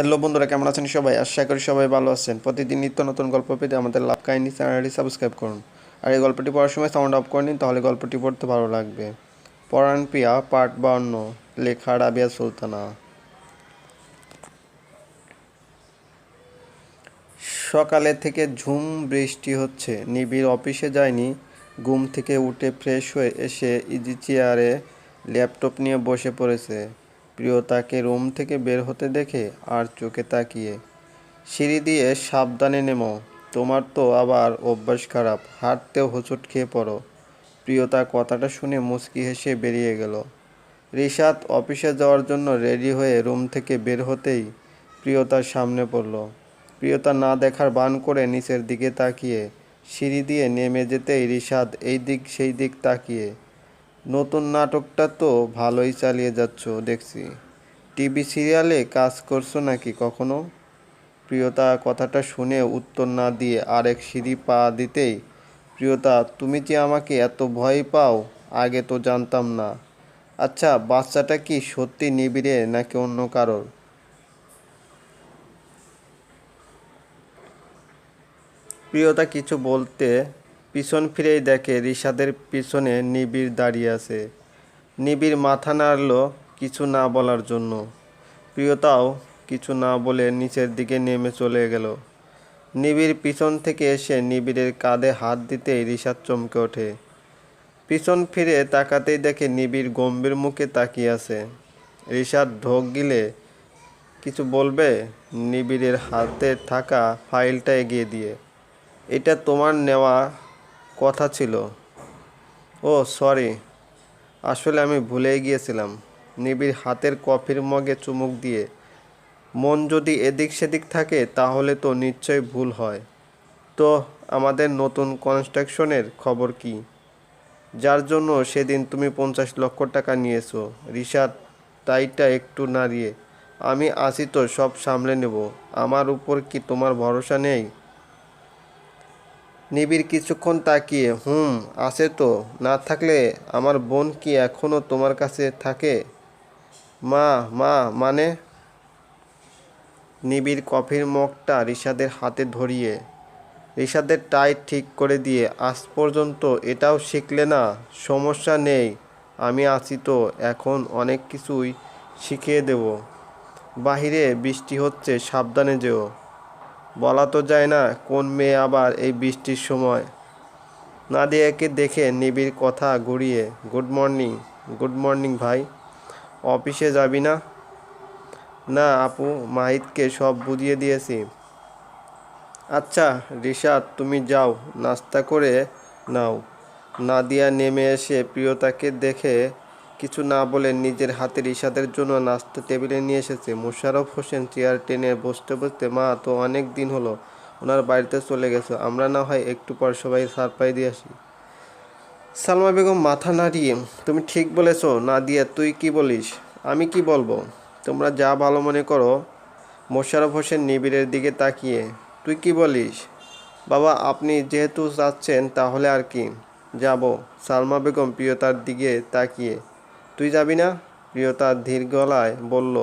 Hello বন্ধুরা, কেমন আছেন সবাই? আশা করি সবাই ভালো আছেন। প্রতিদিন নিত্য নতুন গল্প পেতে আমাদের লাভ কাহিনী চ্যানেলটি সাবস্ক্রাইব করুন। আর এই গল্পটি পড়ার সময় সাউন্ড অফ করে নিন, তাহলে গল্পটি পড়তে ভালো লাগবে। পরাণ পিয়া, পার্ট বাউন্ন, লেখা রাবিয়া সুলতানা। সকালে থেকে ঝুম বৃষ্টি হচ্ছে। নিবিড় অফিসে যায়নি। ঘুম থেকে উঠে ফ্রেশ হয়ে এসে ইজি চেয়ারে ল্যাপটপ নিয়ে বসে পড়েছে। প্রিয়তাকে রুম থেকে বের হতে দেখে আর চোখে তাকিয়ে। সিঁড়ি দিয়ে সাবধানে নেমো, তোমার তো আবার অভ্যাস খারাপ, হাঁটতেও হোঁচট খেয়ে পড়ো। প্রিয়তা কথাটা শুনে মুচকি হেসে বেরিয়ে গেল। রিশাদ অফিসে যাওয়ার জন্য রেডি হয়ে রুম থেকে বের হতেই প্রিয়তার সামনে পড়ল। প্রিয়তা না দেখার বান করে নিচের দিকে তাকিয়ে, সিঁড়ি দিয়ে নেমে যেতেই রিশাদ এই দিক সেই দিক তাকিয়ে। নতুন নাটকটা তো ভালোই চালিয়ে যাচ্ছ, দেখছি। টিভি সিরিয়ালে কাজ করছ নাকি কখনো? প্রিয়তা, কথাটা শুনে উত্তর না দিয়ে আরেক সিঁড়ি পা দিতেই, প্রিয়তা, তুমি যে আমাকে এত ভয় পাও, আগে তো জানতাম না। আচ্ছা বাচ্চাটা কি সত্যি নিবিড়ে নাকি অন্য কারোর? প্রিয়তা, কিছু বলতে পিছন ফিরেই দেখে রিশাদের পিছনে নিবিড় দাঁড়িয়ে আছে। নিবিড় মাথা নাড়ল কিছু না বলার জন্য। প্রিয়তাও কিছু না বলে নিচের দিকে নেমে চলে গেল। নিবিড় পিছন থেকে এসে নিবিড়ের কাঁধে হাত দিতেই রিশাদ চমকে ওঠে। পিছন ফিরে তাকাতেই দেখে নিবিড় গম্ভীর মুখে তাকিয়ে আছে। রিশাদ ঢোক গিলে কিছু বলবে? নিবিড়ের হাতে থাকা ফাইলটা এগিয়ে দিয়ে। এটা তোমার নেওয়া কথা ছিল। Oh, sorry. আসলে আমি ভুলেই গিয়েছিলাম। নিবিড় হাতের কফির মগে চুমুক দিয়ে, মন যদি এদিক সেদিক থাকে, তাহলে তো নিশ্চয়ই ভুল হয়। তো, আমাদের নতুন কনস্ট্রাকশনের খবর কি? যার জন্য সেদিন তুমি পঞ্চাশ লক্ষ টাকা নিয়েছো। রিশাদ, তাইটা একটু নাড়িয়ে, আমি আসি তো সব সামলে নেব। আমার উপর কি তোমার ভরসা নেই? নিবিড় কিছুক্ষণ তাকিয়ে, হুম, আছে তো। না থাকলে আমার বোন কি এখনও তোমার কাছে থাকে? মা মা মানে? নিবিড় কফির মগটা রিশাদের হাতে ধরিয়ে, রিশাদের টাই ঠিক করে দিয়ে, আজ পর্যন্ত এটাও শিখলে না? সমস্যা নেই, আমি আছি তো, এখন অনেক কিছুই শিখিয়ে দেব। বাহিরে বৃষ্টি হচ্ছে, সাবধানে যেও। বলা তো যায় না কোন মেয়ে আবার এই বৃষ্টির সময়। নাদিয়াকে দেখে নিবিড় কথা ঘুরিয়ে গুড মর্নিং গুড মর্নিং ভাই, অফিসে যাবি না? না আপু, মাহিতকে সব বুঝিয়ে দিয়েছি। আচ্ছা রিশাদ, তুমি যাও, নাস্তা করে নাও। নাদিয়া নেমে এসে প্রিয়তাকে দেখে কিছু না বলে নিজের হাতের রিশাদের জন্য নাস্তা টেবিলে নিয়ে এসেছে। মোশাররফ হোসেন চেয়ার টেনে বসতে বসতে, মা, তো অনেক দিন হলো, ওনার বাড়িতে চলে গেছে, আমরা না হয় একটু পর সবাই সারপ্রাইজ দিয়ে আসি। সালমা বেগম মাথা নাড়িয়ে, তুমি ঠিক বলেছ না দিয়ে তুই কি বলিস? আমি কি বলব? তোমরা যা ভালো মনে করো। মোশাররফ হোসেন নিবিড়ের দিকে তাকিয়ে, তুই কি বলিস? বাবা, আপনি যেহেতু যাচ্ছেন, তাহলে আর কি? যাব, সালমা বেগম প্রিয়তার দিকে তাকিয়ে তুই যাবি না? প্রিয়তা ধীর গলায় বলল,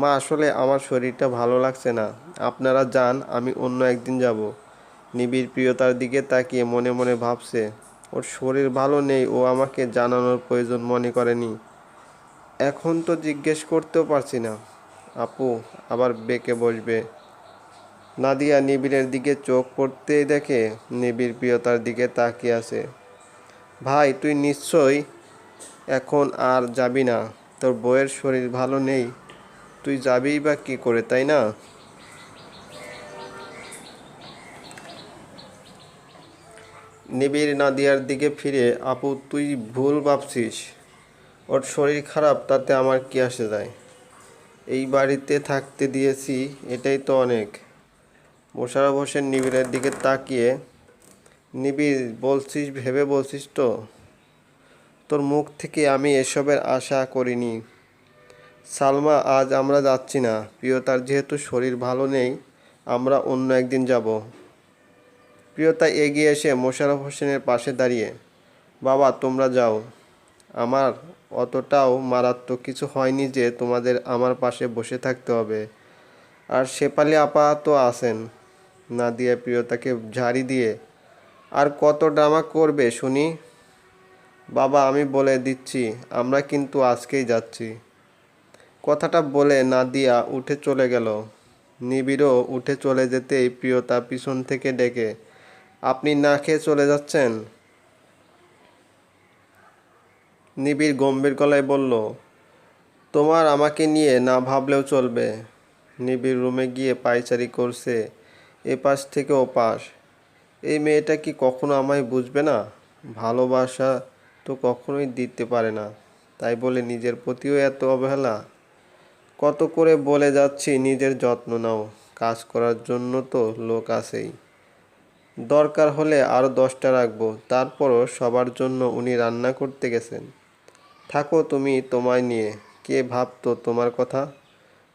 মা, আসলে আমার শরীরটা ভালো লাগছে না। আপনারা যান, আমি অন্য একদিন যাব। নিবিড় প্রিয়তার দিকে তাকিয়ে মনে মনে ভাবছে, ওর শরীর ভালো নেই, ও আমাকে জানানোর প্রয়োজন মনে করেনি। এখন তো জিজ্ঞেস করতেও পারছি না। আপু, আবার বেঁকে বসবে। নাদিয়া নিবিড়ের দিকে চোখ পড়তেই দেখে নিবিড় প্রিয়তার দিকে তাকিয়ে আছে, ভাই, তুই নিশ্চয়ই এখন আর যাবি না। তোর বউয়ের শরীর ভালো নেই। তুই যাবিই বা কী করে, তাই না? নিবিড় নাদিয়ার দিকে ফিরে, আপু, তুই ভুল ভাবছিস। ওর শরীর খারাপ, তাতে আমার কি আসে যায়? এই বাড়িতে থাকতে দিয়েছি, এটাই তো অনেক। মোশাররফ হোসেন নিবিড়ের দিকে তাকিয়ে, নিবিড়, বলছিস, ভেবে বলছিস তো? তোর মুখ থেকে আমি এসবের আশা করিনি। সালমা, আজ আমরা যাচ্ছি না। প্রিয়তার যেহেতু শরীর ভালো নেই, আমরা অন্য একদিন যাব। প্রিয়তা এগিয়ে এসে মোশারফ হোসেনের পাশে দাঁড়িয়ে, বাবা, তোমরা যাও। আমার অতটাও মারাত্মক কিছু হয়নি যে তোমাদের আমার পাশে বসে থাকতে হবে। আর শেপালি আপা তো আছেন। নাদিয়া প্রিয়তাকে ঝাড়ি দিয়ে, আর কত ড্রামা করবে শুনি? বাবা, আমি বলে দিচ্ছি, আমরা কিন্তু আজকেই যাচ্ছি। কথাটা বলে নাদিয়া উঠে চলে গেল। নিবিড়ও উঠে চলে যেতেই প্রিয়তা পিছন থেকে ডেকে, আপনি না খেয়ে চলে যাচ্ছেন? নিবিড় গম্ভীর গলায় বলল, তোমার আমাকে নিয়ে না ভাবলেও চলবে। নিবিড় রুমে গিয়ে পায়চারি করছে এপাশ থেকে ওপাশ। এই মেয়েটা কি কখনো আমায় বুঝবে না? ভালোবাসা তো কখনোই দিতে পারে না। তাই বলে নিজের প্রতিও এত অবহেলা? কত করে বলে যাচ্ছি, নিজের যত্ন নাও। কাজ করার জন্য তো লোক আছেই। দরকার হলে আরও দশটা রাখব। তারপরও সবার জন্য উনি রান্না করতে গেছেন। থাকো তুমি তোমায় নিয়ে। কে ভাবতো তোমার কথা?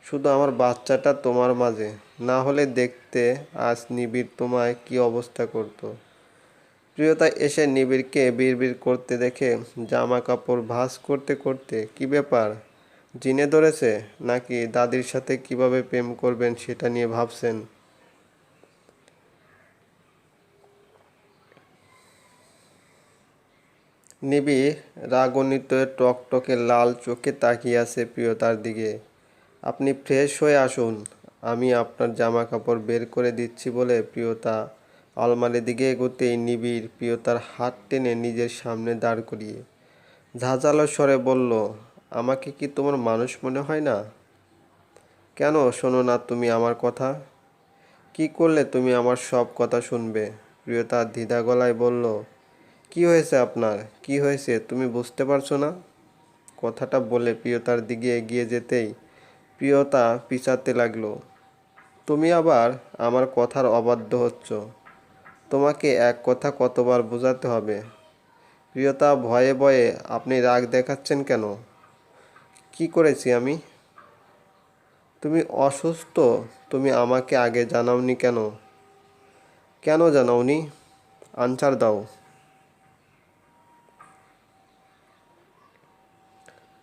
শুধু আমার বাচ্চাটা তোমার মাঝে। না হলে দেখতে আজ নিবিড় তোমায় কি অবস্থা করতো? প্রিয়তা এসে নিবিড়কে বিড়বিড় করতে দেখে জামা কাপড় ভাঁজ করতে করতে, কি ব্যাপার? জিনে ধরেছে? নাকি দাদির সাথে কীভাবে প্রেম করবেন সেটা নিয়ে ভাবছেন? নিবিড় রাগনিত টকটকে লাল চোখে তাকিয়ে আছে প্রিয়তার দিকে। আপনি ফ্রেশ হয়ে আসুন। আমি আপনার জামা কাপড় বের করে দিচ্ছি বলে প্রিয়তা আলমারির দিকে এগোতেই নিবিড় প্রিয়তার হাত টেনে নিজের সামনে দাঁড় করিয়ে ঝাঁঝালো স্বরে বলল, আমাকে কি তোমার মানুষ মনে হয় না? কেন? শোনো না তুমি আমার কথা। কি করলে তুমি আমার সব কথা শুনবে? প্রিয়তা দ্বিধা গলায় বলল, কি হয়েছে আপনার? কি হয়েছে? তুমি বুঝতে পারছ না? কথাটা বলে প্রিয়তার দিকে এগিয়ে যেতেই প্রিয়তা পিছাতে লাগল, তুমি আবার আমার কথার অবাধ্য হচ্ছ। তোমাকে এক কথা কতবার বোঝাতে হবে? প্রিয়তা ভয়ে ভয়ে, আপনি রাগ দেখাচ্ছেন কেন? কি করেছি আমি? তুমি অসুস্থ, তুমি আমাকে আগে জানাওনি কেন? কেন জানাওনি? আনসার দাও।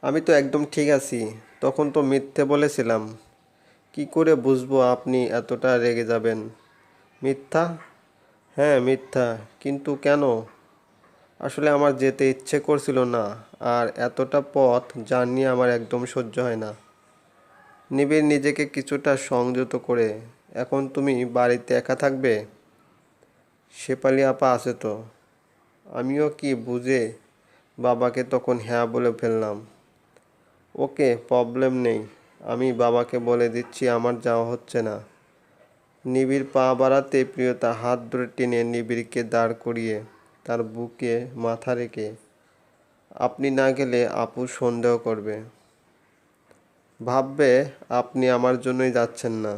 আমি তো একদম ঠিক আছি, তখন তো মিথ্যে বলেছিলাম। কি করে বুঝব আপনি এতটা রেগে যাবেন? মিথ্যা? হ্যাঁ মিথ্যা। কিন্তু কেন? আসলে আমার যেতে ইচ্ছে করছিল না, আর এতটা পথ জার্নি আমার একদম সহ্য হয় না। নিবিড় নিজেকে কিছুটা সংযত করে, এখন তুমি বাড়িতে একা থাকবে? শেপালি আপা আছে তো। আমিও কি বুঝে বাবাকে তখন হ্যাঁ বলে ফেললাম। ওকে প্রবলেম নেই। আমি বাবাকে বলে দিচ্ছি, আমার যাওয়া হচ্ছে না। নিবিড় পা বাড়াতে প্রিয়তা হাত ধরে টেনে নিবিড়কে দাঁড় করিয়ে তার বুকে মাথা রেখে, আপনি না গেলে আপু সন্দেহ করবে। ভাববে আপনি আমার জন্যই যাচ্ছেন না।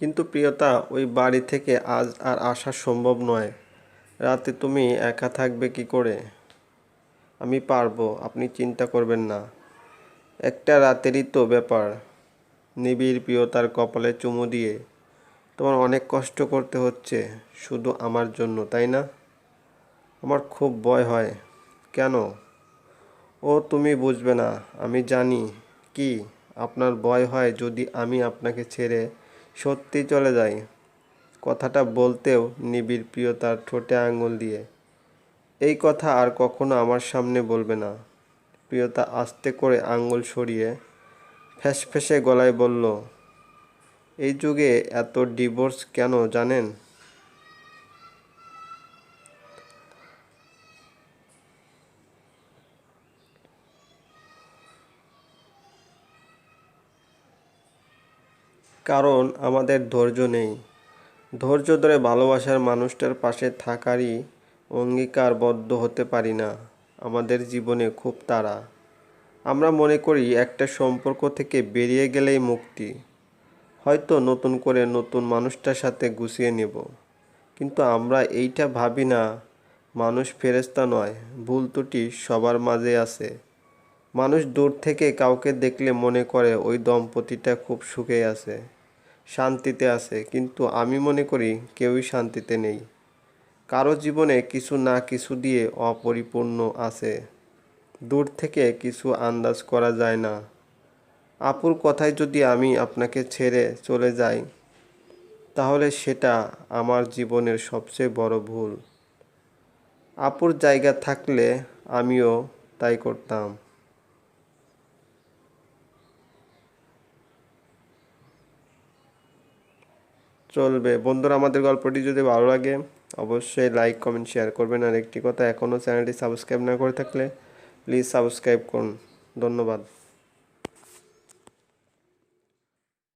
কিন্তু প্রিয়তা, ওই বাড়ি থেকে আজ আর আসা সম্ভব নয়। রাতে তুমি একা থাকবে কি করে? আমি পারব, আপনি চিন্তা করবেন না। একটা রাতেরই তো ব্যাপার। নিবিড় প্রিয়তার কপালে চুমু দিয়ে তোমার অনেক কষ্ট করতে হচ্ছে, শুধু আমার জন্য, তাই না? আমার খুব ভয় হয়। কেন? ও তুমি বুঝবে না, আমি জানি। কি? আপনার ভয় হয় যদি আমি আপনাকে ছেড়ে সত্যি চলে যাই? কথাটা বলতেও নিবিড় প্রিয়তার ঠোঁটে আঙুল দিয়ে এই কথা আর কখনো আমার সামনে বলবে না। প্রিয়তা আস্তে করে আঙ্গুল সরিয়ে ফ্যাসফ্যাসে গলায় বলল, এই যুগে এত ডিভোর্স কেন জানেন? কারণ আমাদের ধৈর্য নেই। ধৈর্য ধরে ভালোবাসার মানুষটার পাশে থাকারই অঙ্গীকারবদ্ধ হতে পারি না। আমাদের জীবনে খুব তাড়া। আমরা মনে করি একটা সম্পর্ক থেকে বেরিয়ে গেলেই মুক্তি। হয়তো নতুন করে নতুন মানুষটার সাথে গুছিয়ে নেব। কিন্তু আমরা এইটা ভাবি না, মানুষ ফেরেস্তা নয়, ভুল ত্রুটি সবার মাঝে আছে। মানুষ দূর থেকে কাউকে দেখলে মনে করে ওই দম্পতিটা খুব সুখে আছে, শান্তিতে আছে। কিন্তু আমি মনে করি কেউই শান্তিতে নেই। কারও জীবনে কিছু না কিছু দিয়ে অপরিপূর্ণ আছে। দূর থেকে কিছু আন্দাজ করা যায় না। আপুর কথায় যদি আমি আপনাকে ছেড়ে চলে যাই, তাহলে সেটা আমার জীবনের সবচেয়ে বড় ভুল। আপুর জায়গা থাকলে আমিও তাই করতাম। চলবে। বন্ধুরা, আমাদের গল্পটি যদি ভালো লাগে অবশ্যই লাইক কমেন্ট শেয়ার করবেন। আর একটি কথা এখনও চ্যানেলটি সাবস্ক্রাইব না করে থাকলে প্লিজ সাবস্ক্রাইব করুন। ধন্যবাদ।